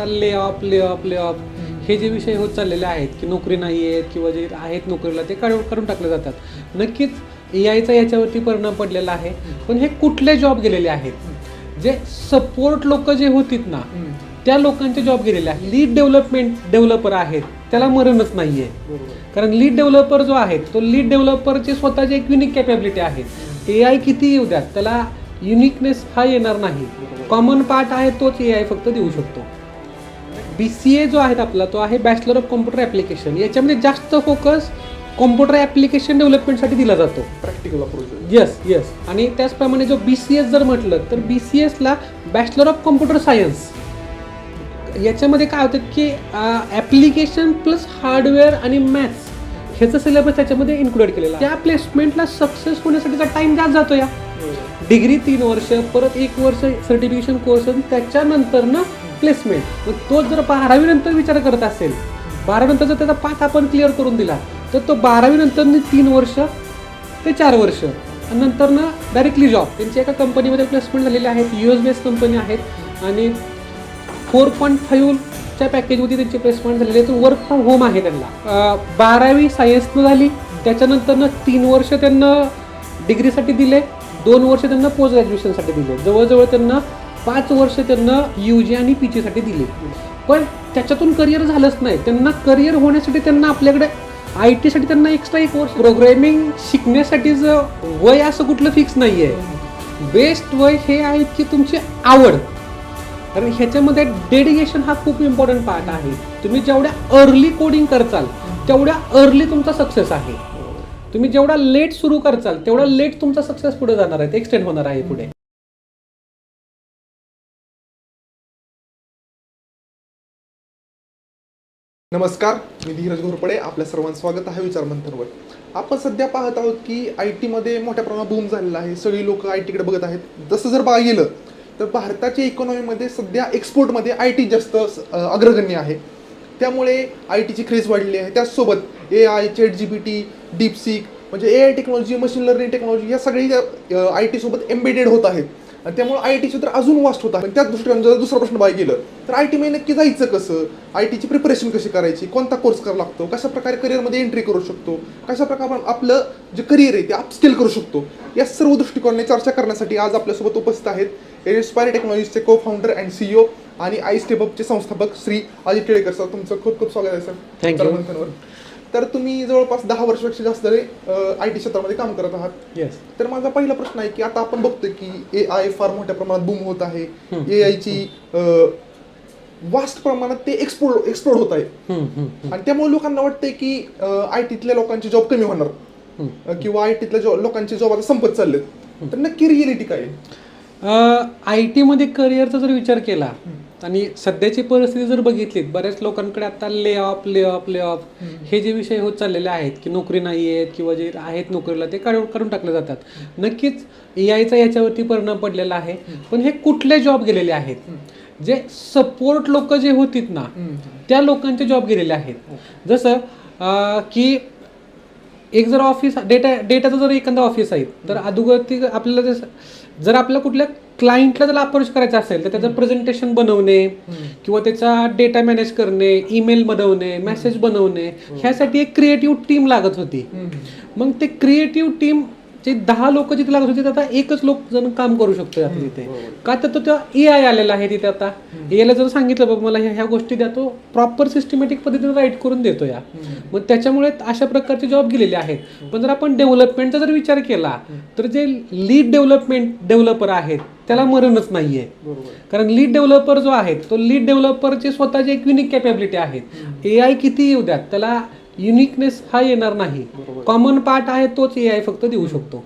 Lay off lay off lay off हे जे विषय होत चाललेले आहेत की नोकरी नाही आहेत किंवा जे आहेत नोकरीला ते काढून काढून टाकले जातात. नक्कीच ए आयचा याच्यावरती परिणाम पडलेला आहे. पण हे कुठले जॉब गेलेले आहेत? जे सपोर्ट लोक जे होतीत ना त्या लोकांचे जॉब गेलेले आहेत. लीड डेव्हलपमेंट डेव्हलपर आहेत. त्याला मरणच नाही आहे कारण लीड डेव्हलपर जो आहे तो लीड डेव्हलपरचे स्वतःची एक युनिक कॅपॅबिलिटी आहे. ए आय किती येऊ द्यात? त्याला युनिकनेस हा येणार नाही. कॉमन पार्ट आहे तोच ए आय फक्त देऊ शकतो. बी सी ए जो आहे आपला तो आहे बॅचलर ऑफ कॉम्प्युटर ॲप्लिकेशन याच्यामध्ये जास्त फोकस कॉम्प्युटर ॲप्लिकेशन डेव्हलपमेंटसाठी दिला जातो. प्रॅक्टिकल अप्रोच येस येस आणि त्याचप्रमाणे जो बी सी एस जर म्हटलं तर बी सी एसला बॅचलर ऑफ कॉम्प्युटर सायन्स याच्यामध्ये काय होतं की ॲप्लिकेशन प्लस हार्डवेअर आणि मॅथ्स ह्याचं सिलेबस त्याच्यामध्ये इन्क्लूड केलेला. त्या प्लेसमेंटला सक्सेस होण्यासाठीचा टाइम जास्त जातो या. डिग्री तीन वर्ष परत एक वर्ष सर्टिफिकेशन कोर्स त्याच्यानंतर ना प्लेसमेंट मग तो जर बारावी नंतर विचार करत असेल बारावी नंतर जर त्याचा पाठ आपण क्लिअर करून दिला तर तो बारावी नंतर तीन वर्ष ते चार वर्ष. आणि नंतर ना डायरेक्टली जॉब त्यांची एका कंपनीमध्ये प्लेसमेंट झालेले आहेत यू एस बेस कंपनी आहेत आणि फोर पॉईंट फाईव्हच्या पॅकेजमध्ये त्यांची प्लेसमेंट झालेली आहे. तर वर्क फ्रॉम होम आहे त्यांना. बारावी सायन्सनं झाली त्याच्यानंतरनं तीन वर्ष त्यांना डिग्रीसाठी दिले दोन वर्ष त्यांना पोस्ट ग्रॅज्युएशनसाठी दिले. जवळजवळ त्यांना पाच वर्ष त्यांना यू जी आणि पी जीसाठी दिले. पण त्याच्यातून करिअर झालंच नाही. त्यांना करिअर होण्यासाठी त्यांना आपल्याकडे आय टीसाठी त्यांना एक्स्ट्रा एक वर्ष. प्रोग्रॅमिंग शिकण्यासाठीचं वय असं कुठलं फिक्स नाही आहे बेस्ट वय हे आहे की तुमची आवड. कारण ह्याच्यामध्ये डेडिकेशन हा खूप इम्पॉर्टंट पार्ट आहे. तुम्ही जेवढ्या अर्ली कोडिंग करचाल तेवढ्या अर्ली तुमचा सक्सेस आहे. तुम्ही जेवढा लेट सुरू करचाल तेवढा लेट तुमचा सक्सेस पुढे जाणार आहे. एक्सटेंड होणार आहे पुढे. नमस्कार मी धीरज घोरपडे आपल्या सर्वांचं स्वागत आहे विचारमंथनवर आपण सध्या पाहत आहोत की आय टीमध्ये मोठ्या प्रमाणात बूम झालेला आहे. सगळी लोक आय टीकडे बघत आहेत. जसं जर बघा गेलं तर भारताच्या इकॉनॉमीमध्ये सध्या एक्सपोर्टमध्ये आय टी जास्त अग्रगण्य आहे. त्यामुळे आय टीची क्रेज वाढली आहे. त्याचसोबत ए आय चेट जी बी टी डीपसिक म्हणजे A I technology machine learning technology या सगळी आय टीसोबत एम्बेडेड होत आहेत. आणि त्यामुळे आय टी क्षेत्र अजून वास्ट होत आहे. पण त्याच दृष्टीने जर दुसरा प्रश्न बाय गेलं तर आय टी मध्ये नक्की जायचं कसं? आय टीची प्रिपरेशन कशी करायची? कोणता कोर्स करावा लागतो? कशा प्रकारे करिअरमध्ये एंट्री करू शकतो? कशा प्रकारे आपण आपलं जे करिअर आहे ते अपस्किल करू शकतो? या सर्व दृष्टिकोनाने चर्चा करण्यासाठी आज आपल्यासोबत उपस्थित आहेत एस्पायर टेक्नॉलॉजीचे को फाउंडर अँड सीईओ आणि आय स्टेपअपचे संस्थापक श्री अजित टिळेकर सर तुमचं खूप खूप स्वागत आहे सर. मंथनवर. तर तुम्ही जवळपास दहा वर्षापेक्षा जास्त आय टी क्षेत्रामध्ये काम करत आहात. येस तर माझा पहिला प्रश्न आहे की आता आपण बघतोय की ए आय फार मोठ्या प्रमाणात बूम होत आहे. ए आयची वास्ट प्रमाणात ते एक्सप्लोर एक्सप्लोर होत आहे. आणि त्यामुळे लोकांना वाटतंय की आय टीतल्या लोकांचे जॉब कमी होणार. किंवा आय टीतल्या जॉब लोकांचे जॉब आता संपत चाललेत. तर नक्की रिअलिटी काय? आय टीमध्ये करिअरचा जर विचार केला आणि सध्याची परिस्थिती जर बघितली बऱ्याच लोकांकडे आता lay off lay off lay off हे जे विषय होत चाललेले आहेत की नोकरी नाही आहेत किंवा जे आहेत नोकरीला ते काढून काढून टाकले जातात. नक्कीच ए आयचा याच्यावरती परिणाम पडलेला आहे. पण हे कुठले जॉब गेलेले आहेत? जे सपोर्ट लोक जे होतीत ना त्या लोकांचे जॉब गेलेले आहेत. जसं अं, की एक जर ऑफिस डेटा डेटाचं जर एखादं ऑफिस आहे तर अगोदर ती आपल्याला जर जर आपल्याला कुठल्या क्लायंटला जर अप्रोच करायचं असेल तर त्याचं प्रेझेंटेशन बनवणे किंवा त्याचा डेटा मॅनेज करणे ईमेल बनवणे मेसेज बनवणे ह्यासाठी एक क्रिएटिव्ह टीम लागत होती. मग ते क्रिएटिव्ह टीम जे दहा लोक जिथे लागत होते आता एकच लोक जण काम करू शकतो आता तिथे. का तर तो ए आय आलेला आहे तिथे आता. ए आयला जर सांगितलं बघ मला ह्या गोष्टी द्या तो प्रॉपर सिस्टमॅटिक पद्धतीने राईट करून देतो या मग त्याच्यामुळे अशा प्रकारचे जॉब गेलेले आहेत. पण जर आपण डेव्हलपमेंटचा जर विचार केला तर जे लीड डेव्हलपमेंट डेव्हलपर आहेत त्याला मरणच नाहीये. कारण लीड डेव्हलपर जो आहे तो लीड डेव्हलपरची स्वतःची एक युनिक कॅपॅबिलिटी आहे ए आय किती येऊ द्यात? त्याला युनिकनेस हा येणार नाही. कॉमन पार्ट आहे तोच ए आय फक्त देऊ शकतो.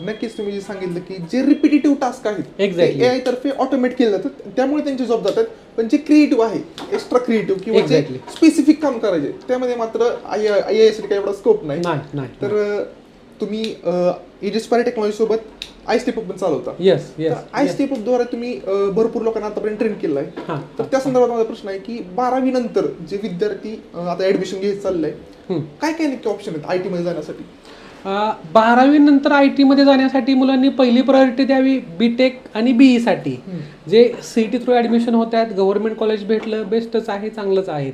नक्कीच तुम्ही जे सांगितलं की जे रिपिटेटिव्ह टास्क आहेत Exactly. ए आय तर्फे ऑटोमेट केले जातात त्यामुळे त्यांचे जॉब जातात. पण जे क्रिएटिव्ह आहे एक्स्ट्रा क्रिएटिव्ह किंवा जे Exactly. स्पेसिफिक काम करायचे त्यामध्ये मात्र आय आय एस काही एवढा स्कोप नाही. नाही नाही तर अ, तुम्ही एजिस्पायर टेक्नॉलॉजी सोबत आय स्टेपअप पण चालवता. येस येस आय स्टेपअपद्वारे तुम्ही अ, भरपूर लोकांना आतापर्यंत ट्रेन केलं आहे हां. तर त्या संदर्भात माझा प्रश्न आहे की बारावी नंतर जे विद्यार्थी अ, आता ऍडमिशन घेत चाललंय हम्म. काय काय नक्की ऑप्शन आहेत आय टी मध्ये जाण्यासाठी? बारावी नंतर आय टीमध्ये जाण्यासाठी मुलांनी पहिली प्रायोरिटी द्यावी बी टेक आणि बीई साठी. जे सी टी थ्रू ॲडमिशन होत आहेत गव्हर्नमेंट कॉलेज भेटलं बेस्टच आहे चांगलंच आहेत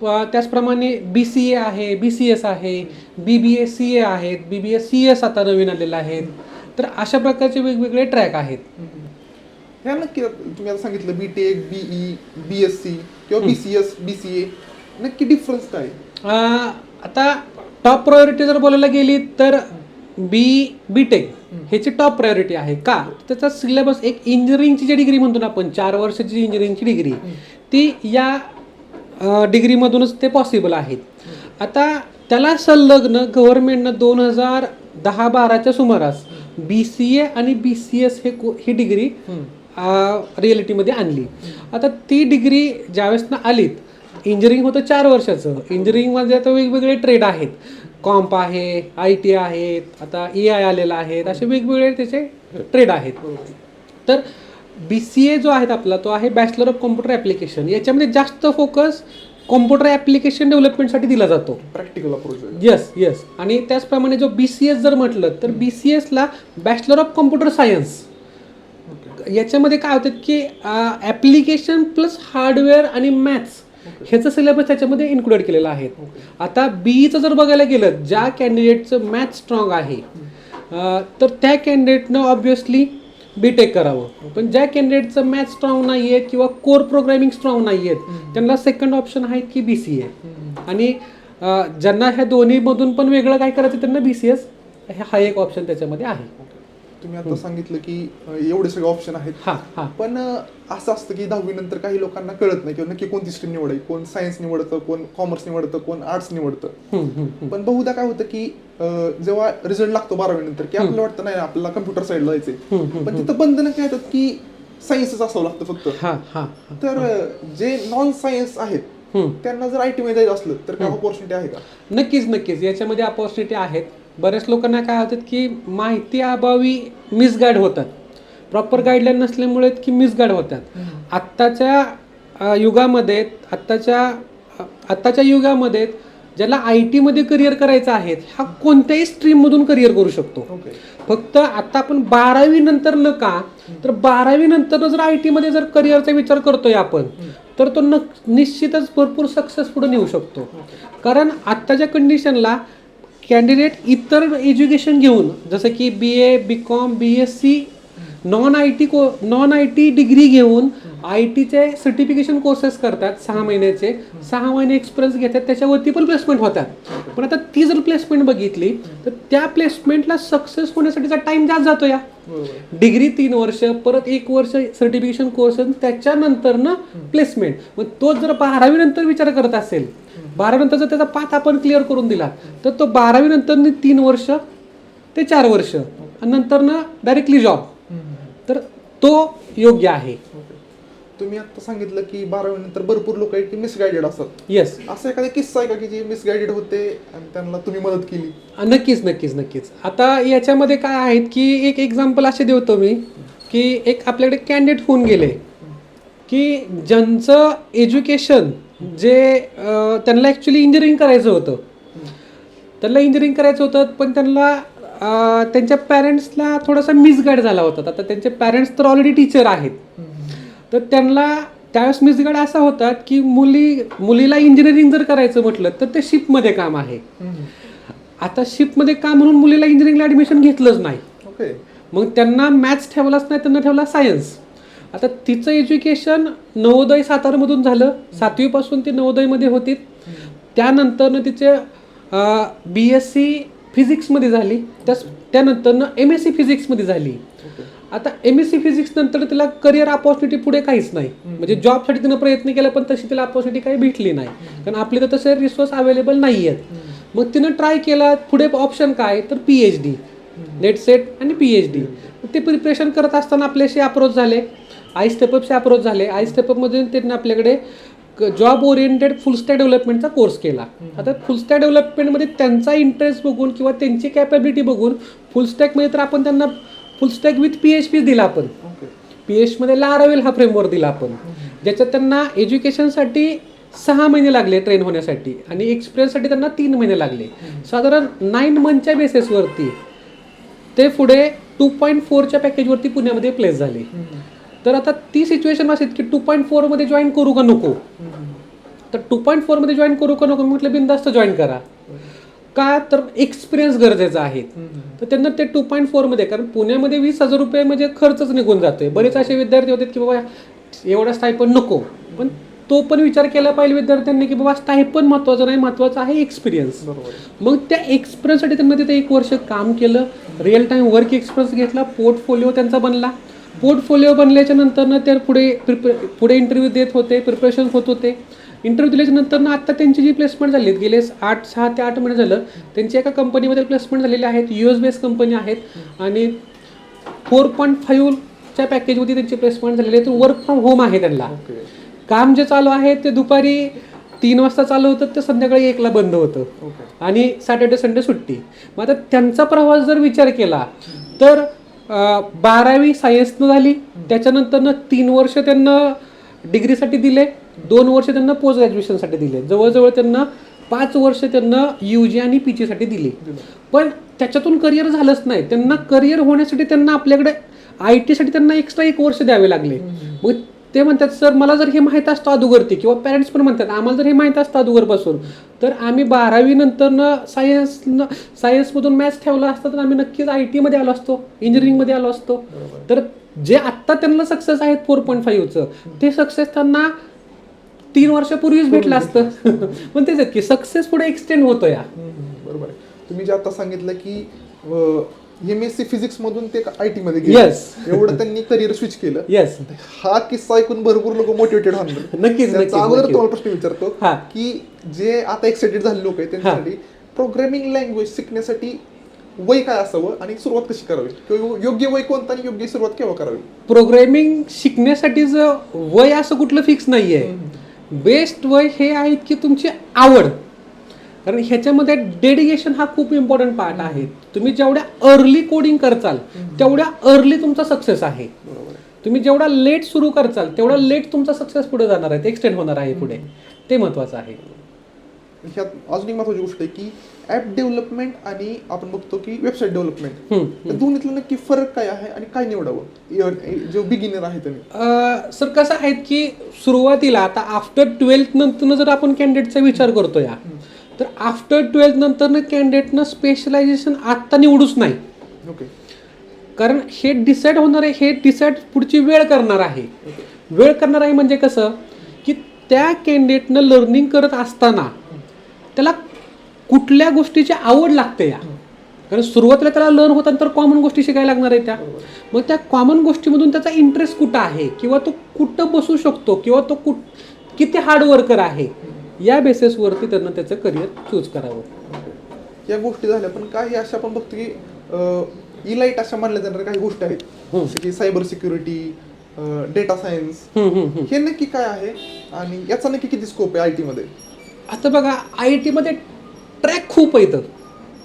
प- त्याचप्रमाणे बी सी ए आहे बी सी एस आहे बी बी एस सी ए आहेत B B S C S आता नवीन आलेलं आहेत. तर अशा प्रकारचे वेगवेगळे ट्रॅक आहेत. ह्या नक्की तुम्ही आता सांगितलं B tech BE B S C किंवा B C S B C A नक्की डिफरन्स काय? अं, आता टॉप प्रायोरिटी जर बोलायला गेली तर बी बी टेक ह्याची टॉप प्रायोरिटी आहे. का? त्याचा सिलेबस एक इंजिनिअरिंगची जी डिग्री म्हणतो ना आपण चार वर्षाची इंजिनिअरिंगची डिग्री ती या डिग्रीमधूनच ते पॉसिबल आहेत आता त्याला संलग्न गव्हर्नमेंटनं दोन हजार दहा बाराच्या सुमारास बी सी ए आणि बी सी एस हे को- ही डिग्री रिअलिटीमध्ये आणली. आता ती डिग्री ज्यावेळेस ना आलीत इंजिनिअरिंग होतं चार वर्षाचं. इंजिनिअरिंगमध्ये आता वेगवेगळे ट्रेड आहेत. कॉम्प आहे आय टी आहेत आता ए आय आलेला आहेत असे वेगवेगळे त्याचे ट्रेड आहेत. तर बी सी ए जो आहे आपला तो आहे बॅचलर ऑफ कॉम्प्युटर ॲप्लिकेशन याच्यामध्ये जास्त फोकस कॉम्प्युटर ॲप्लिकेशन डेव्हलपमेंटसाठी दिला जातो. प्रॅक्टिकल अप्रोच येस येस आणि त्याचप्रमाणे जो बी सी एस जर म्हटलं तर बी सी एसला बॅचलर ऑफ कॉम्प्युटर सायन्स याच्यामध्ये काय होतं की ॲप्लिकेशन प्लस हार्डवेअर आणि मॅथ्स ह्याचं सिलेबस त्याच्यामध्ये इन्क्लूड केलेलं आहे. आता बीईचं जर बघायला गेलं ज्या कॅन्डिडेटचं मॅथ स्ट्रॉंग आहे तर त्या कॅन्डिडेटनं ऑब्विसली बी टेक करावं. पण ज्या कॅन्डिडेटचं मॅथ स्ट्रॉंग नाही आहे किंवा कोर प्रोग्रामिंग स्ट्रॉंग नाही आहेत त्यांना सेकंड ऑप्शन आहे की बी सी ए आणि ज्यांना ह्या दोन्हीमधून पण वेगळं काय करायचं त्यांना बी सी एस हा एक ऑप्शन त्याच्यामध्ये आहे. तुम्ही आता सांगितलं की एवढे सगळे ऑप्शन आहेत. पण असं असतं की दहावी नंतर काही लोकांना कळत नाही किंवा नक्की कोणती स्ट्रीम निवडायची कोण सायन्स निवडतं कोण कॉमर्स निवडतं कोण आर्ट्स निवडतं. पण बहुधा काय होतं की जेव्हा रिझल्ट लागतो बारावी नंतर की आपल्याला वाटतं नाही आपल्याला कम्प्युटर साईडला जायचंय. पण तिथं बंधनं काय होतात की सायन्सच असावं लागतं फक्त. तर जे नॉन सायन्स आहेत. त्यांना जर आय टी मध्ये जायचं असलं तर काय ऑपॉर्च्युनिटी आहे का? नक्कीच नक्कीच. याच्यामध्ये अपॉर्च्युनिटी आहेत. बऱ्याच लोकांना काय होतात की माहिती अभावी मिसगाईड होतात. प्रॉपर गाईडलाईन नसल्यामुळे की मिसगाईड होतात. आत्ताच्या युगामध्ये आत्ताच्या आत्ताच्या युगामध्ये ज्याला आय टीमध्ये करिअर करायचं आहे हा कोणत्याही स्ट्रीममधून करिअर करू शकतो. फक्त आता आपण बारावी नंतर न का तर बारावी नंतर जर आय टीमध्ये जर करिअरचा विचार करतोय आपण तर तो न निश्चितच भरपूर सक्सेस पुढे नेऊ शकतो. कारण आत्ताच्या कंडिशनला कॅन्डिडेट इतर एज्युकेशन घेऊन जसं की B A B com B S C non I T को नॉन आय टी डिग्री घेऊन आय टीचे सर्टिफिकेशन कोर्सेस करतात सहा महिन्याचे. सहा महिने एक्सपिरियन्स घेतात त्याच्यावरती पण प्लेसमेंट होतात. पण आता ती जर प्लेसमेंट बघितली तर त्या प्लेसमेंटला सक्सेस होण्यासाठीचा टाइम जास्त जातो या. डिग्री तीन वर्ष परत एक वर्ष सर्टिफिकेशन कोर्स त्याच्यानंतर ना प्लेसमेंट मग तो जर बारावी नंतर विचार करत असेल बारावी नंतर जर त्याचा पाथ आपण क्लिअर करून दिला तर तो बारावी नंतर तीन वर्ष ते चार वर्ष आणि नंतर ना डायरेक्टली जॉब तर तो योग्य आहे. तुम्ही आता सांगितलं की बारावी नंतर भरपूर लोक आहेत की मिसगायडेड असतात. येस असा एखादा किस्सा आहे का की जे मिसगायडेड होते आणि त्यांना तुम्ही मदत केली? नक्कीच नक्कीच नक्कीच. आता याच्यामध्ये काय आहेत की एक एक्झाम्पल असे देतो मी की एक आपल्याकडे कॅन्डिडेट होऊन गेले की ज्यांचं एज्युकेशन जे त्यांना ॲक्च्युली इंजिनिअरिंग करायचं होतं. त्यांना इंजिनिअरिंग करायचं होतं पण त्यांना त्यांच्या पॅरेंट्सला थोडासा मिसगाईड झाला होता. आता त्यांचे पॅरेंट्स तर ऑलरेडी टीचर आहेत. तर त्यांना त्यावेळेस मिसगाईड असा होता की मुली मुलीला इंजिनिअरिंग जर करायचं म्हटलं तर ते शिपमध्ये काम आहे. आता शिपमध्ये काम म्हणून मुलीला इंजिनिअरिंगला ॲडमिशन घेतलंच नाही. ओके. मग त्यांना मॅथ्स ठेवलाच नाही त्यांना ठेवला सायन्स आता तिचं एज्युकेशन नवोदय सातारमधून झालं. सातवीपासून ती नवोदयमध्ये होती. त्यानंतरनं तिचे बी एस सी फिजिक्समध्ये झाली त्यास त्यानंतरनं एम एस सी फिजिक्समध्ये झाली. आता एम एस सी फिजिक्स नंतर तिला करिअर अपॉर्च्युनिटी पुढे काहीच नाही. म्हणजे जॉबसाठी तिनं प्रयत्न केला पण तशी तिला अपॉर्च्युनिटी काही भेटली नाही. कारण आपले तर तसे रिसोर्स अवेलेबल नाही आहेत मग तिनं ट्राय केला पुढे ऑप्शन काय? तर P H D NET SET आणि पी एच डी ते प्रिपरेशन करत असताना आपल्याशी अप्रोच झाले. आय स्टेपअपचे अप्रोच झाले. आय स्टेपअपमधून त्यांनी आपल्याकडे जॉब ओरिएंटेड फुलस्टॅक डेव्हलपमेंटचा कोर्स केला. आता फुलस्टॅक डेव्हलपमेंटमध्ये त्यांचा इंटरेस्ट बघून किंवा त्यांची कॅपॅबिलिटी बघून फुलस्टॅकमध्ये तर आपण त्यांना full stack with P H P दिला आपण. पी एचमध्ये लारावेल हा फ्रेमवर्क दिला आपण. ज्याच्यात त्यांना एज्युकेशनसाठी सहा महिने लागले ट्रेन होण्यासाठी आणि एक्सपिरियन्ससाठी त्यांना तीन महिने लागले. साधारण नाईन मंथच्या बेसिसवरती ते पुढे टू पॉईंट फोरच्या पॅकेजवरती पुण्यामध्ये प्लेस झाले. तर आता ती सिच्युएशन असेल की टू पॉईंट फोरमध्ये जॉईन करू का नको? तर टू पॉईंट फोरमध्ये जॉईन करू का नको? म्हटलं बिंदास्त जॉईन करा. का? तर एक्सपिरियन्स गरजेचा आहे. तर त्यांना ते टू पॉईंट फोरमध्ये कारण पुण्यामध्ये वीस हजार रुपये म्हणजे खर्चच निघून जातोय. बरेच असे विद्यार्थी होते की बाबा एवढा स्टायपन नको. पण तो पण विचार केला पाहिजे विद्यार्थ्यांनी की बाबा स्टायपन महत्वाचं नाही महत्वाचं आहे एक्सपिरियन्स मग त्या एक्सपिरियन्ससाठी त्यांना तिथे एक वर्ष काम केलं. रिअल टाइम वर्क एक्सपिरियन्स घेतला. पोर्टफोलिओ त्यांचा बनला. पोर्टफोलिओ बनल्याच्या नंतर ते पुढे प्रिपे पुढे इंटरव्ह्यू देत होते प्रिपरेशन होत होते. इंटरव्ह्यू दिल्याच्या नंतर ना आता त्यांची जी प्लेसमेंट झाली गेले आठ सहा ते आठ महिने झालं त्यांची एका कंपनीमध्ये प्लेसमेंट झालेली आहेत यू एस बेस कंपनी आहेत. आणि फोर पॉईंट फाईव्हच्या पॅकेजमध्ये त्यांची प्लेसमेंट झालेली आहे. तर वर्क फ्रॉम होम आहे त्यांना. काम जे चालू आहे ते दुपारी तीन वाजता चालू होतं ते संध्याकाळी एकला बंद होतं. आणि सॅटर्डे संडे सुट्टी. मग आता त्यांचा प्रवास जर विचार केला तर बारावी सायन्सनं झाली त्याच्यानंतरनं तीन वर्ष त्यांना डिग्रीसाठी दिले दोन वर्ष त्यांना पोस्ट ग्रॅज्युएशनसाठी दिले. जवळजवळ त्यांना पाच वर्ष त्यांना यू जी आणि पी जीसाठी दिली. पण त्याच्यातून करिअर झालंच नाही. त्यांना करिअर होण्यासाठी त्यांना आपल्याकडे आय टीसाठी त्यांना एक्स्ट्रा एक वर्ष द्यावे लागले. मग ते म्हणतात सर मला जर हे माहीत असतं अदुगरती किंवा पॅरेंट्स पण म्हणतात आम्हाला जर हे माहीत असतं अदुगरपासून तर आम्ही बारावी नंतरनं सायन्स सायन्समधून मॅथ्स ठेवला असतं तर आम्ही नक्कीच आय टीमध्ये आलो असतो इंजिनिअरिंगमध्ये आलो असतो. तर जे आत्ता त्यांना सक्सेस आहेत फोर पॉईंट फाईव्हचं ते सक्सेस त्यांना तीन वर्षापूर्वीच भेटलं असतं. पण तेच आहेत की सक्सेस पुढे एक्सटेंड होतो या बरोबर तुम्ही जे आता सांगितलं की एम एस सी फिजिक्स मधून ते आय टी मध्ये गेले. Yes. एवढं त्यांनी करिअर स्विच केलं. येस हा किस्सा ऐकून भरपूर लोक मोटिवेटेड होणार. नक्कीच, त्यांचा नक्कीच, अगोदर नक्कीच. तुम्हाला प्रश्न विचारतो हा. की जे आता एक्साइटेड झाले लोक आहेत त्यांच्यासाठी प्रोग्रामिंग लँग्वेज शिकण्यासाठी वय काय असावं आणि सुरुवात कशी करावी? किंवा योग्य वय कोणतं आणि योग्य सुरुवात केव्हा करावी? प्रोग्रॅमिंग शिकण्यासाठीचं वय असं कुठलं फिक्स नाही आहे बेस्ट वय हे आहेत की तुमची आवड. कारण ह्याच्यामध्ये डेडिकेशन हा खूप इम्पॉर्टंट पार्ट आहे. तुम्ही जेवढ्या अर्ली कोडिंग करचाल तेवढ्या अर्ली तुमचा सक्सेस आहे. तुम्ही जेवढा लेट सुरू करचाल तेवढा लेट तुमचा सक्सेस पुढे जाणार आहे एक्सटेंड होणार आहे पुढे. ते महत्वाचं आहे. ह्यात अजून एक महत्वाची गोष्ट आहे की ऍप डेव्हलपमेंट आणि आपण बघतो की वेबसाईट डेव्हलपमेंट दोन्हीतलं नक्की फरक काय आहे आणि काय निवडावं? जो बिगिनर आहे त्यांनी. सर कसं आहे की सुरुवातीला आता आफ्टर ट्वेल्थ नंतर जर आपण कॅन्डिडेटचा विचार करतो या तर आफ्टर ट्वेल्थ नंतर कॅन्डिडेटनं स्पेशलायझेशन आत्ता निवडूच नाही. ओके कारण हे डिसाईड होणार आहे हे डिसाईड पुढची वेळ करणार आहे. वेळ करणार आहे म्हणजे कसं? की त्या कॅन्डिडेटनं लर्निंग करत असताना त्याला कुठल्या गोष्टीची आवड लागते या? कारण सुरुवातीला त्याला लर्न होताना तर कॉमन गोष्टी शिकायला लागणार आहे त्या. मग त्या कॉमन गोष्टीमधून त्याचा इंटरेस्ट कुठं आहे? किंवा तो कुठं बसू शकतो? किंवा तो कुठ किती हार्ड वर्कर आहे? या बेसिसवरती त्यांना त्याचं करिअर चूज करावं. या गोष्टी झाल्या पण काही अशा आपण बघतो की इलाइट अशा मानल्या जाणाऱ्या काही गोष्टी आहेत. जसे की सायबर सिक्युरिटी डेटा सायन्स. हे नक्की काय आहे आणि याचा नक्की किती स्कोप आहे आय टी मध्ये? आता बघा आय टीमध्ये ट्रॅक खूप येतं.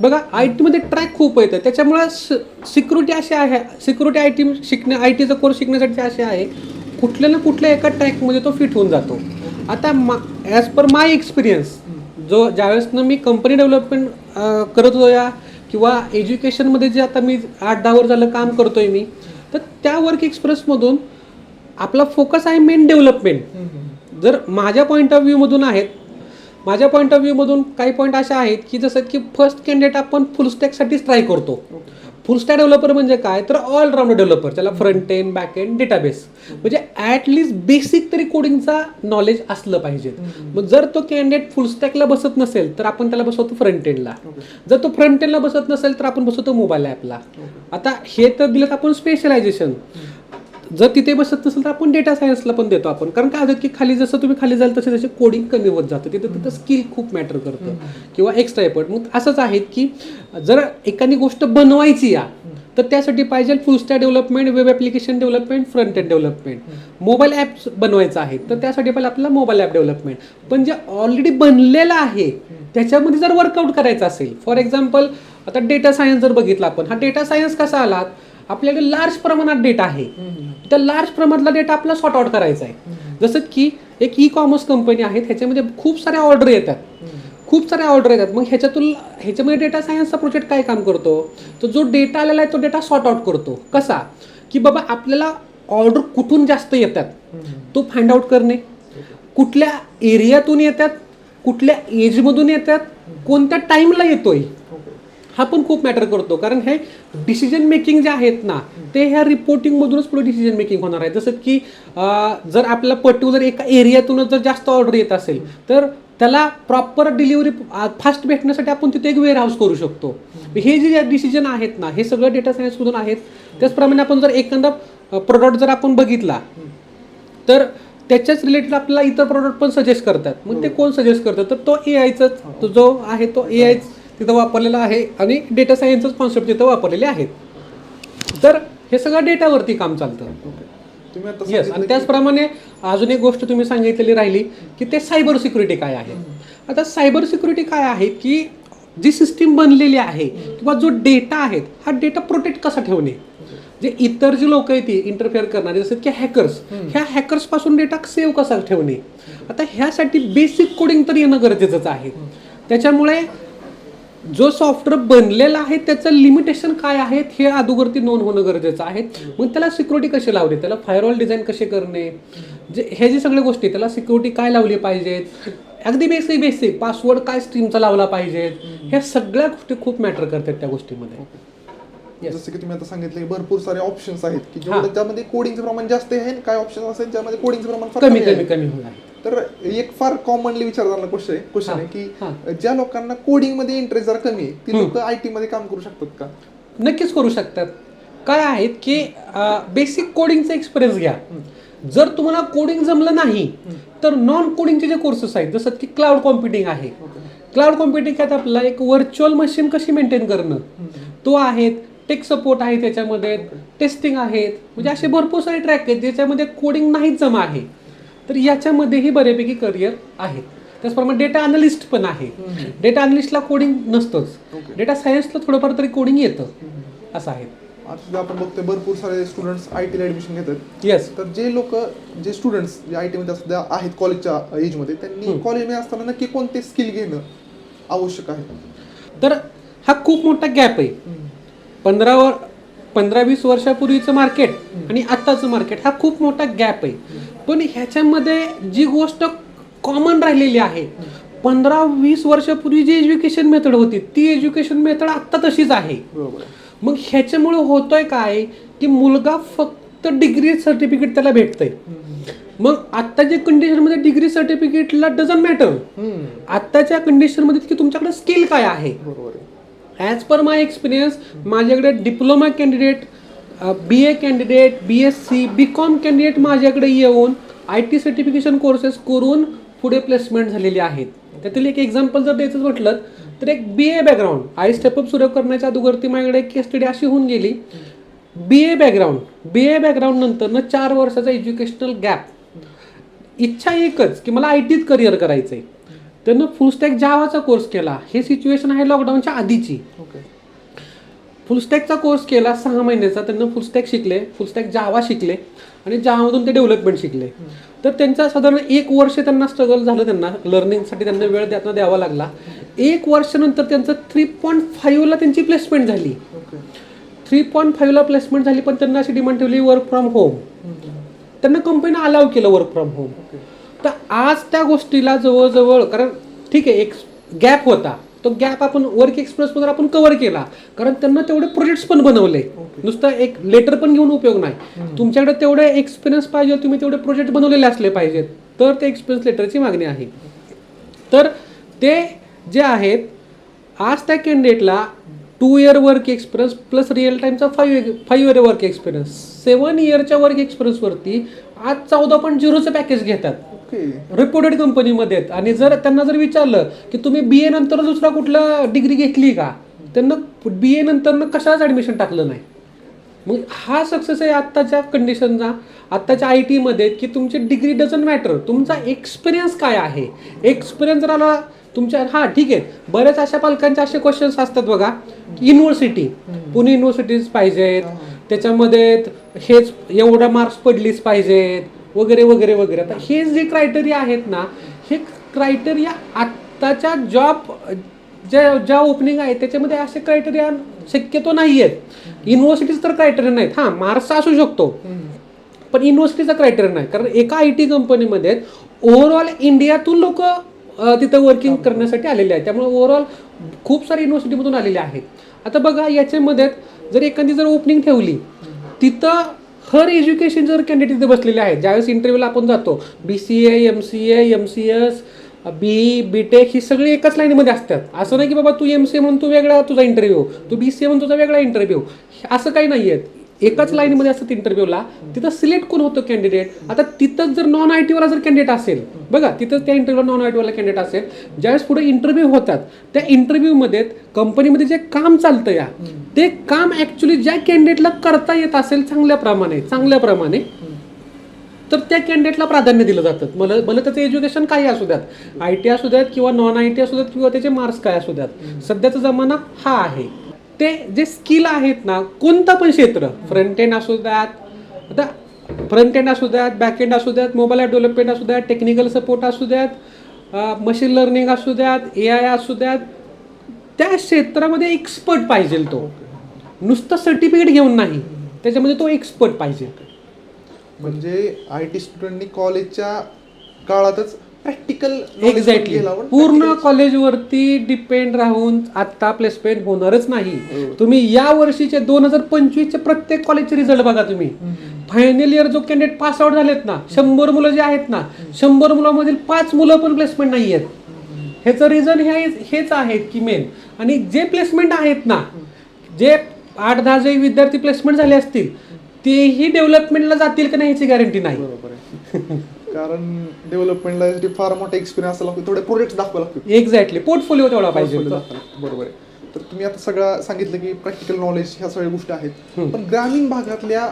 बघा आय टीमध्ये ट्रॅक खूप येतं. त्याच्यामुळं सिक्युरिटी अशी आहे सिक्युरिटी आय टी शिकण्या आय टीचा कोर्स शिकण्यासाठी असे आहे कुठल्या ना कुठल्या एका ट्रॅकमध्ये तो फिट होऊन जातो. आता मा ॲज पर माय एक्सपिरियन्स जो ज्यावेळेसनं मी कंपनी डेव्हलपमेंट करत होतो या किंवा एज्युकेशनमध्ये जे आता मी आठ दहा वर्ष झालं काम करतोय मी तर त्या वर्क एक्सप्रेसमधून आपला फोकस आहे मेन डेव्हलपमेंट जर माझ्या पॉईंट ऑफ व्ह्यूमधून आहेत माझ्या पॉईंट ऑफ व्ह्यूमधून काही पॉईंट अशा आहेत की जसं की फर्स्ट कॅन्डिडेट आपण फुल स्टॅकसाठीच ट्राय करतो. फुल स्टॅक डेव्हलपर म्हणजे काय? तर ऑलराऊंड डेव्हलपर त्याला front end back end database म्हणजे ॲटलिस्ट बेसिक तरी कोडिंगचा नॉलेज असलं पाहिजे. मग जर तो कॅन्डिडेट फुल स्टॅकला बसत नसेल तर आपण त्याला बसवतो फ्रंट एंडला जर तो फ्रंट एंडला बसत नसेल तर आपण बसवतो मोबाईल ॲपला आता हे तर दिलं आपण स्पेशलायझेशन जर तिथे बसत नसेल तर आपण डेटा सायन्सला पण देतो आपण. कारण काय होतं की खाली जसं तुम्ही खाली जाल तसे तसे कोडिंग कमी होत जातं. तिथं तिथं स्किल खूप मॅटर करतं. किंवा एक्स्ट्रा एफर्ट मग असंच आहे की जर एखादी गोष्ट बनवायची या तर त्यासाठी पाहिजे full stack development web application development front end development mobile apps बनवायचं आहे तर त्यासाठी पहिलं आपल्याला मोबाईल ॲप डेव्हलपमेंट पण जे ऑलरेडी बनलेलं आहे त्याच्यामध्ये जर वर्कआउट करायचं असेल फॉर एक्झाम्पल आता डेटा सायन्स जर बघितला आपण हा डेटा सायन्स कसा आला? आपल्याकडे लार्ज प्रमाणात डेटा आहे. त्या लार्ज प्रमाणातला डेटा आपला सॉर्ट आउट करायचा आहे. जसं की एक ई कॉमर्स कंपनी आहे ह्याच्यामध्ये खूप साऱ्या ऑर्डर येतात. खूप साऱ्या ऑर्डर येतात. मग ह्याच्यातून ह्याच्यामध्ये डेटा सायन्सचा प्रोजेक्ट काय काम करतो? तर जो डेटा आलेला आहे तो डेटा सॉर्ट आउट करतो. कसा? की बाबा आपल्याला ऑर्डर कुठून जास्त येतात? तो फाइंड आउट करणे. कुठल्या एरियातून येतात? कुठल्या एजमधून येतात? कोणत्या टाईमला येतोय? हा पण खूप मॅटर करतो. कारण हे डिसिजन मेकिंग जे आहेत ना ते ह्या रिपोर्टिंगमधूनच पुढे डिसिजन मेकिंग होणार आहे. जसं की जर आपल्याला पर्टिक्युलर एका एरियातूनच जर जास्त ऑर्डर येत असेल तर त्याला प्रॉपर डिलिव्हरी फास्ट भेटण्यासाठी आपण तिथे एक वेअर हाऊस करू शकतो. हे जे डिसिजन आहेत ना हे सगळं डेटा सायन्समधून आहेत. त्याचप्रमाणे आपण जर एखादा प्रोडक्ट जर आपण बघितला तर त्याच्याच रिलेटेड आपल्याला इतर प्रोडक्ट पण सजेस्ट करतात. मग ते कोण सजेस्ट करतात तर तो ए आयचाच तो जो आहे तो ए आयच तिथं वापरलेला आहे आणि डेटा सायन्सच कॉन्सेप्ट तिथं वापरलेले आहेत. तर हे सगळं डेटावरती काम चालतं. येस आणि त्याचप्रमाणे अजून एक गोष्ट तुम्ही सांगितलेली राहिली की ते सायबर सिक्युरिटी काय आहे. आता सायबर सिक्युरिटी काय आहे की जी सिस्टीम बनलेली आहे किंवा जो डेटा आहे हा डेटा प्रोटेक्ट कसा ठेवणे? जे इतर जी लोक आहेत ती इंटरफेअर करणारे जसं की हॅकर्स ह्या हॅकर्सपासून डेटा सेव्ह कसा ठेवणे? आता ह्यासाठी बेसिक कोडिंग तर येणं गरजेचंच आहे. त्याच्यामुळे जो सॉफ्टवेअर बनलेला आहे त्याचं लिमिटेशन काय आहेत हे अगोदरती नोंद होणं गरजेचं आहे. मग त्याला सिक्युरिटी कशी लावली? त्याला फायरवॉल डिझाईन कसे करणे? जे हे जे सगळ्या गोष्टी त्याला सिक्युरिटी काय लावली पाहिजेत अगदी बेसिक बेसिक पासवर्ड काय स्ट्रीमचा लावला पाहिजेत ह्या सगळ्या गोष्टी खूप मॅटर करतात त्या गोष्टीमध्ये. जसं की तुम्ही आता सांगितलं की भरपूर सारे ऑप्शन्स आहेत की. जेवढं त्यामध्ये कोडिंगचं प्रमाण जास्त आहे आणि काय ऑप्शन असेल ज्यामध्ये कोडिंगचं प्रमाण कमी. कमी कमी होणार तर एक फार कॉमनली विचारताना क्वेश्चन आहे. क्वेश्चन आहे की ज्या लोकांना कोडिंगमध्ये इंटरेस्ट जरा कमी आहे ती. लोक आय टी मध्ये काम करू शकतात का? नक्कीच करू शकतात. काय आहेत की बेसिक कोडिंगचा एक्सपिरियन्स घ्या. जर तुम्हाला कोडिंग जमलं नाही तर नॉन कोडिंगचे जे कोर्सेस आहेत जसं की क्लाउड कॉम्प्युटिंग आहे. क्लाउड कॉम्प्युटिंग ह्यात आपल्याला एक व्हर्च्युअल मशीन कशी मेंटेन करणं तो आहेत टेक सपोर्ट आहे त्याच्यामध्ये टेस्टिंग आहेत. म्हणजे असे भरपूर सारे ट्रॅक आहेत ज्याच्यामध्ये कोडिंग नाहीच जमा आहे. तर याच्यामध्येही बऱ्यापैकी करिअर आहे. त्याचप्रमाणे डेटा अनालिस्ट पण आहे. डेटा अनालिस्टला कोडिंग नसतंच. डेटा सायन्सला थोडंफार तरी कोडिंग येतं. असं आहे. आता सुद्धा आपण बघतोय भरपूर सारे स्टुडंट्स आय टीला ऍडमिशन घेतात. येस तर जे लोक जे स्टुडंट्स जे आयमध्ये सध्या आहेत कॉलेजच्या एजमध्ये त्यांनी. कॉलेजमध्ये असताना नक्की कोणते स्किल घेणं आवश्यक आहे? तर हा खूप मोठा गॅप आहे. पंधरा वर पंधरा वीस वर्षापूर्वीचं मार्केट आणि आत्ताचं मार्केट हा खूप मोठा गॅप आहे. पण ह्याच्यामध्ये जी गोष्ट कॉमन राहिलेली आहे पंधरा वीस वर्षापूर्वी जी एज्युकेशन मेथड होती ती एज्युकेशन मेथड आत्ता तशीच आहे. मग ह्याच्यामुळे होतोय काय की मुलगा फक्त डिग्री सर्टिफिकेट त्याला भेटतंय. मग आत्ताच्या कंडिशनमध्ये डिग्री सर्टिफिकेटला डझंट मॅटर. आत्ताच्या कंडिशनमध्ये की तुमच्याकडे स्किल काय आहे? बरोबर आहे. ॲज पर माय एक्सपिरियन्स माझ्याकडे diploma candidate B A candidate B S C B com candidate माझ्याकडे येऊन आय टी सर्टिफिकेशन कोर्सेस करून पुढे प्लेसमेंट झालेली आहेत. त्यातील एक एक्झाम्पल जर द्यायचं म्हटलं तर एक B A background I step up सुरू करण्याच्या अगोदरती माझ्याकडे एक स्टडी अशी होऊन गेली. बी A background B A background नंतर चार वर्षाचा एज्युकेशनल गॅप इच्छा एकच की मला आय टीत करिअर करायचं आहे त्यानं फुलस्टॅक जावाचा कोर्स केला. हे सिच्युएशन आहे लॉकडाऊनच्या आधीची. ओके फुलस्टॅकचा कोर्स केला सहा महिन्याचा. त्यांना फुलस्टॅक शिकले फुलस्टॅक जावा शिकले आणि जावामधून ते डेव्हलपमेंट शिकले. तर त्यांचा साधारण एक वर्ष त्यांना स्ट्रगल झालं त्यांना लर्निंगसाठी त्यांना वेळ त्यांना द्यावा लागला. एक वर्षानंतर त्यांचं थ्री पॉईंट फाईव्हला त्यांची प्लेसमेंट झाली. थ्री पॉईंट फाईव्हला प्लेसमेंट झाली पण त्यांना अशी डिमांड ठेवली वर्क फ्रॉम होम त्यांना कंपनीनं अलाव केलं वर्क फ्रॉम होम तर आज त्या गोष्टीला जवळजवळ कारण ठीक आहे एक गॅप होता. तो गॅप आपण वर्क एक्सप्रेसमध्ये आपण कव्हर केला. कारण त्यांना तेवढे प्रोजेक्ट्स पण बनवले. नुसतं एक लेटर पण घेऊन उपयोग नाही. तुमच्याकडे तेवढे एक्सपिरियन्स पाहिजे तुम्ही तेवढे प्रोजेक्ट बनवलेले असले पाहिजेत. तर ते एक्सपिरियन्स लेटरची मागणी आहे. तर ते जे आहेत आज त्या कॅन्डिडेटला two year work experience plus real टाईमचा five five year work experience seven इयरच्या वर्क एक्सपिरियन्सवरती आज चौदा पॉईंट झिरोचं पॅकेज घेतात. ओके रिपोर्टेड कंपनीमध्ये आहेत. आणि जर त्यांना जर विचारलं की तुम्ही बी ए नंतर दुसरा कुठला डिग्री घेतली का? त्यांना बी ए नंतर कशाच ॲडमिशन टाकलं नाही. मग हा सक्सेस आहे आत्ताच्या कंडिशनचा आत्ताच्या आय टीमध्ये की तुमची डिग्री डझंट मॅटर तुमचा एक्सपिरियन्स काय आहे? एक्सपिरियन्स जर आला तुमच्या हां ठीक आहे. बऱ्याच अशा पालकांचे असे क्वेश्चन्स असतात बघा. युनिव्हर्सिटी पुणे युनिव्हर्सिटीज पाहिजेत. त्याच्यामध्ये हेच एवढ्या मार्क्स पडलीच पाहिजेत. वगैरे वगैरे वगैरे. आता हे जे क्रायटेरिया आहेत ना हे क्रायटेरिया आत्ताच्या जॉब ज्या ज्या ओपनिंग आहेत त्याच्यामध्ये असे क्रायटेरिया शक्यतो नाही आहेत युनिव्हर्सिटीज तर क्रायटेरिया नाहीत. हां मार्क्सचा असू शकतो. पण युनिव्हर्सिटीचा क्रायटेरिया नाही. कारण एका आय टी कंपनीमध्ये ओव्हरऑल इंडियातून लोक तिथं वर्किंग करण्यासाठी आलेले आहेत. त्यामुळे ओव्हरऑल खूप सारे युनिव्हर्सिटीमधून आलेले आहेत. आता बघा याच्यामध्ये जर एखादी जर ओपनिंग ठेवली तिथं हर एज्युकेशन जर कॅन्डिडेट तिथे बसलेले आहेत ज्यावेळेस इंटरव्ह्यूला आपण जातो B C A M C A M C S B B tech ही सगळी एकाच लाईनमध्ये असतात. असं नाही की बाबा तू एम सी ए म्हणून तू वेगळा तुझा इंटरव्ह्यू तू बी सी ए म्हणून तुझा वेगळा इंटरव्ह्यू असं काही नाही आहेत एकाच लाईनमध्ये असतात इंटरव्ह्यूला तिथं सिलेक्ट कोण होतं कॅन्डिडेट आता तिथंच जर नॉन आय टीवाला जर कॅन्डिडेट असेल बघा तिथं त्या इंटरव्ह्यूला नॉन आय टीवाला कॅन्डिडेट असेल. ज्यावेळेस पुढे इंटरव्ह्यू होतात त्या इंटरव्ह्यूमध्ये कंपनीमध्ये जे काम चालतं या ते काम ॲक्च्युली ज्या कॅन्डिडेटला करता येत असेल चांगल्या प्रमाणे चांगल्या प्रमाणे तर त्या कॅन्डिडेटला प्राधान्य दिलं जातं. मला मला त्याचं एज्युकेशन काही असू द्यात. आय टी असू द्यात किंवा नॉन आय टी असू द्यात किंवा त्याचे मार्क्स काय असू द्यात. सध्याचा जमाना हा आहे. ते जे स्किल आहेत ना कोणतं पण क्षेत्र फ्रंट एंड असू द्यात आता फ्रंट एंड असू द्यात बॅक एंड असू द्यात मोबाईल ॲप डेव्हलपमेंट असू द्यात टेक्निकल सपोर्ट असू द्यात मशीन लर्निंग असू द्यात ए आय असू द्यात त्या क्षेत्रामध्ये एक्सपर्ट पाहिजे तो. नुसतं सर्टिफिकेट घेऊन नाही त्याच्यामध्ये तो एक्सपर्ट पाहिजे. म्हणजे आय टी स्टुडंटनी कॉलेजच्या काळातच प्रॅक्टिकल एक्झॅक्टली पूर्ण कॉलेजवरती डिपेंड राहून आता प्लेसमेंट होणारच नाही. तुम्ही या वर्षीचे दोन हजार पंचवीसचे प्रत्येक कॉलेजचे रिझल्ट बघा तुम्ही. फायनल इयर जो कॅन्डिडेट पास आउट झालेत ना शंभर मुलं जे आहेत ना शंभर मुलांमधील पाच मुलं पण प्लेसमेंट नाही आहेत. ह्याचं रिझन हे हेच आहेत की मेन आणि जे प्लेसमेंट आहेत ना जे आठ दहा जे विद्यार्थी प्लेसमेंट झाले असतील तेही डेव्हलपमेंटला जातील का नाही ह्याची गॅरंटी नाही. बरोबर कारण डेव्हलपमेंटला फार मोठा एक्सपिरियन्स असावा लागतो थोडे प्रोजेक्ट दाखवा लागतो एक्झॅक्टली पोर्टफोलिओ तेवढा पाहिजे बरोबर आहे. तर तुम्ही आता सगळं सांगितलं की प्रॅक्टिकल नॉलेज ह्या सगळ्या गोष्टी आहेत. पण ग्रामीण भागातल्या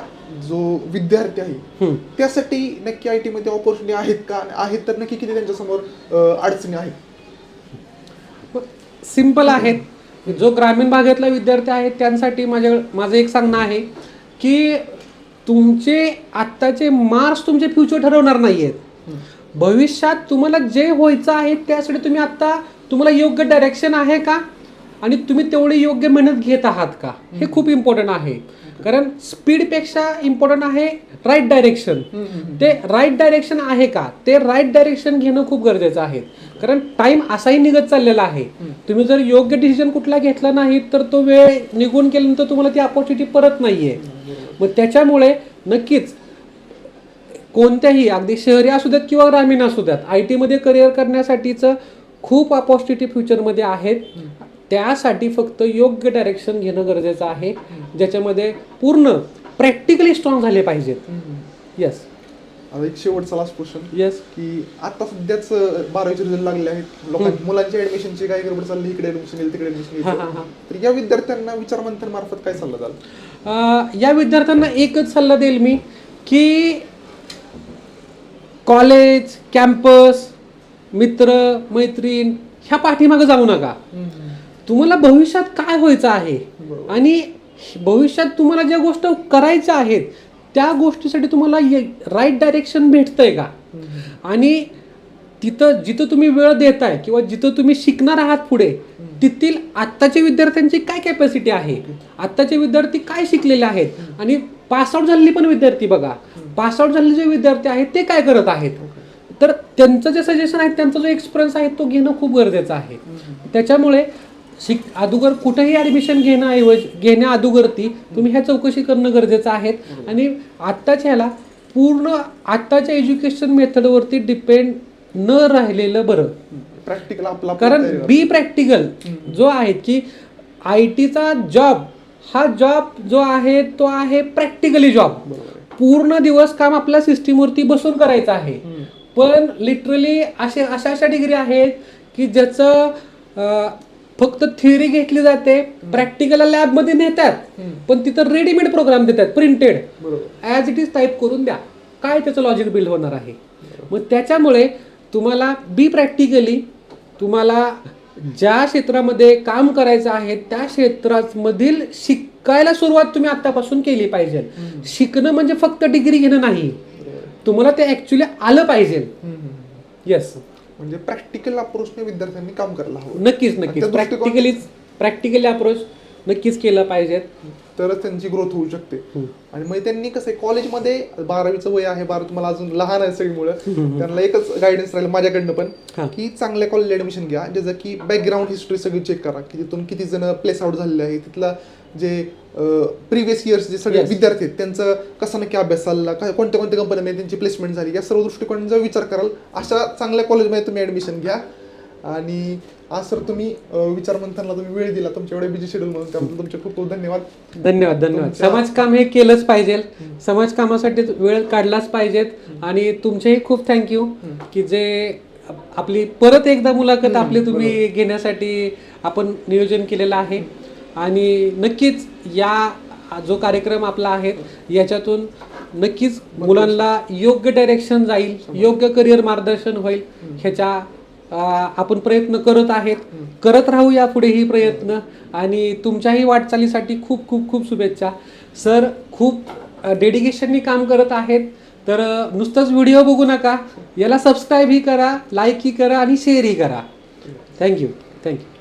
जो विद्यार्थी आहे. त्यासाठी नक्की आय टी मध्ये ऑपॉर्च्युनिटी आहेत का? आहेत तर नक्की किती त्यांच्यासमोर अडचणी आहेत? सिंपल आहेत. जो ग्रामीण भागातला विद्यार्थी आहेत त्यांसाठी माझ्या माझं एक सांगणं आहे की तुमचे आत्ताचे मार्क्स तुमचे फ्युचर ठरवणार नाही आहेत भविष्यात तुम्हाला जे व्हायचं आहे त्यासाठी तुम्ही आत्ता तुम्हाला योग्य डायरेक्शन आहे का? आणि तुम्ही तेवढी योग्य मेहनत घेत आहात का? हे खूप इम्पॉर्टंट आहे. कारण स्पीडपेक्षा इम्पॉर्टंट आहे राईट डायरेक्शन ते राईट डायरेक्शन आहे का? ते राईट डायरेक्शन घेणं खूप गरजेचं आहे. कारण टाइम असाही निघत चाललेला आहे. तुम्ही जर योग्य डिसिजन कुठला घेतला नाही तर तो वेळ निघून गेल्यानंतर तुम्हाला ती अपॉर्च्युनिटी परत नाहीये. मग त्याच्यामुळे नक्कीच कोणत्याही अगदी शहरी असू द्यात किंवा ग्रामीण असू द्यात आय टीमध्ये करिअर करण्यासाठीचं खूप अपॉर्च्युनिटी फ्युचरमध्ये आहेत. त्यासाठी फक्त योग्य डायरेक्शन घेणं गरजेचं आहे. ज्याच्यामध्ये पूर्ण प्रॅक्टिकली स्ट्रॉंग झाले पाहिजेत. येस एक शेवटचा लास्ट क्वेश्चन येस की आता सध्याच बारावीचे रिझल्ट लागले आहेत. लोकांची मुलांच्या ऍडमिशनची काय गडबड चालली? इकडे ऍडमिशन येईल तिकडे ऍडमिशन. येईल तर या विद्यार्थ्यांना विचारमंथन मार्फत काय सल्ला अ, या विद्यार्थ्यांना एकच सल्ला देईल मी की कॉलेज कॅम्पस मित्र मैत्रीण ह्या पाठीमागे जाऊ नका. तुम्हाला भविष्यात काय व्हायचं आहे? आणि भविष्यात तुम्हाला ज्या गोष्ट करायच्या आहेत त्या गोष्टीसाठी तुम्हाला राईट डायरेक्शन भेटतंय का? आणि तिथं जिथं तुम्ही वेळ देताय किंवा जिथं तुम्ही शिकणार आहात पुढे तिथील आत्ताच्या विद्यार्थ्यांची काय कॅपॅसिटी आहे? आत्ताचे विद्यार्थी काय शिकलेले आहेत? आणि पासआउट झालेले पण विद्यार्थी बघा. पासआउट झालेले जे विद्यार्थी आहेत ते काय करत आहेत? तर त्यांचं जे सजेशन आहे त्यांचा जो एक्सपिरियन्स आहे तो घेणं खूप गरजेचं आहे. त्याच्यामुळे शिक अगोदर कुठेही ॲडमिशन घेण्याऐवजी घेण्या अगोदरती तुम्ही ह्या चौकशी करणं गरजेचं आहे. आणि आत्ताच्या ह्याला पूर्ण आत्ताच्या एज्युकेशन मेथडवरती डिपेंड न राहिलेलं बरं. प्रॅक्टिकल आपला कारण बी प्रॅक्टिकल जो आहे की आय टीचा जॉब हा जॉब जो आहे तो आहे प्रॅक्टिकली जॉब पूर्ण दिवस काम आपल्या सिस्टीमवरती बसून करायचं आहे. पण लिटरली असे अशा अशा डिग्री आहेत की ज्याचं फक्त थिअरी घेतली जाते प्रॅक्टिकल लॅबमध्ये नेतात. पण तिथं रेडीमेड प्रोग्राम देतात प्रिंटेड बरोबर. ॲज इट इज टाईप करून द्या. काय त्याचं लॉजिक बिल्ड होणार आहे? मग त्याच्यामुळे तुम्हाला बी प्रॅक्टिकली तुम्हाला ज्या क्षेत्रामध्ये काम करायचं आहे त्या क्षेत्रामधील शिकायला सुरुवात तुम्ही आतापासून केली पाहिजे. शिकणं म्हणजे फक्त डिग्री घेणं नाही. तुम्हाला ते ऍक्च्युली आलं पाहिजे. येस म्हणजे प्रॅक्टिकल अप्रोचने विद्यार्थ्यांनी काम करायला हवं. नक्कीच नक्कीच. प्रॅक्टिकली प्रॅक्टिकली अप्रोच नक्कीच केलं पाहिजेत. तरच त्यांची ग्रोथ होऊ शकते. आणि मग त्यांनी कसं आहे कॉलेजमध्ये बारावीचं वय आहे बारा तुम्हाला अजून लहान आहे सगळीमुळं. त्यांना एकच गायडन्स राहील माझ्याकडनं पण. की चांगल्या कॉलेज ऍडमिशन घ्या. ज्याचं की बॅकग्राऊंड हिस्ट्री सगळी चेक करा की तिथून किती जण प्लेस आउट झालेले आहे तिथला जे प्रिव्हियस इयर्स जे सगळे. विद्यार्थी आहेत त्यांचं कसा नक्की अभ्यास चालला काय कोणत्या कोणत्या कंपन्यांमध्ये त्यांची प्लेसमेंट झाली या सर्व दृष्टिकोनाचा विचार कराल. अशा चांगल्या कॉलेजमध्ये तुम्ही ऍडमिशन घ्या. आणि आज सर तुम्ही विचार मंथनला तुम्ही वेळ दिला तुमच्या एवढे बिझी शेड्यूल म्हणून त्याबद्दल तुमचे खूप खूप धन्यवाद. धन्यवाद धन्यवाद. समाजकाम हे केलंच पाहिजे. समाजकामासाठी वेळ काढलाच पाहिजेत आणि तुमचेही खूप थँक्यू की जे आप- आपली परत एकदा मुलाखत आपली तुम्ही घेण्यासाठी आपण नियोजन केलेलं आहे. आणि नक्कीच या जो कार्यक्रम आपला आहे याच्यातून नक्कीच मुलांना योग्य डायरेक्शन जाईल योग्य करिअर मार्गदर्शन होईल ह्याच्या आपण प्रयत्न करत आहेत. करत राहू या पुढेही प्रयत्न. आणि तुमच्याही वाटचालीसाठी खूप खूप खूप शुभेच्छा. सर खूप डेडिकेशननी काम करत आहेत. तर नुसतंच व्हिडिओ बघू नका. याला सबस्क्राईबही करा लाईकही करा आणि शेअरही करा. Thank you thank you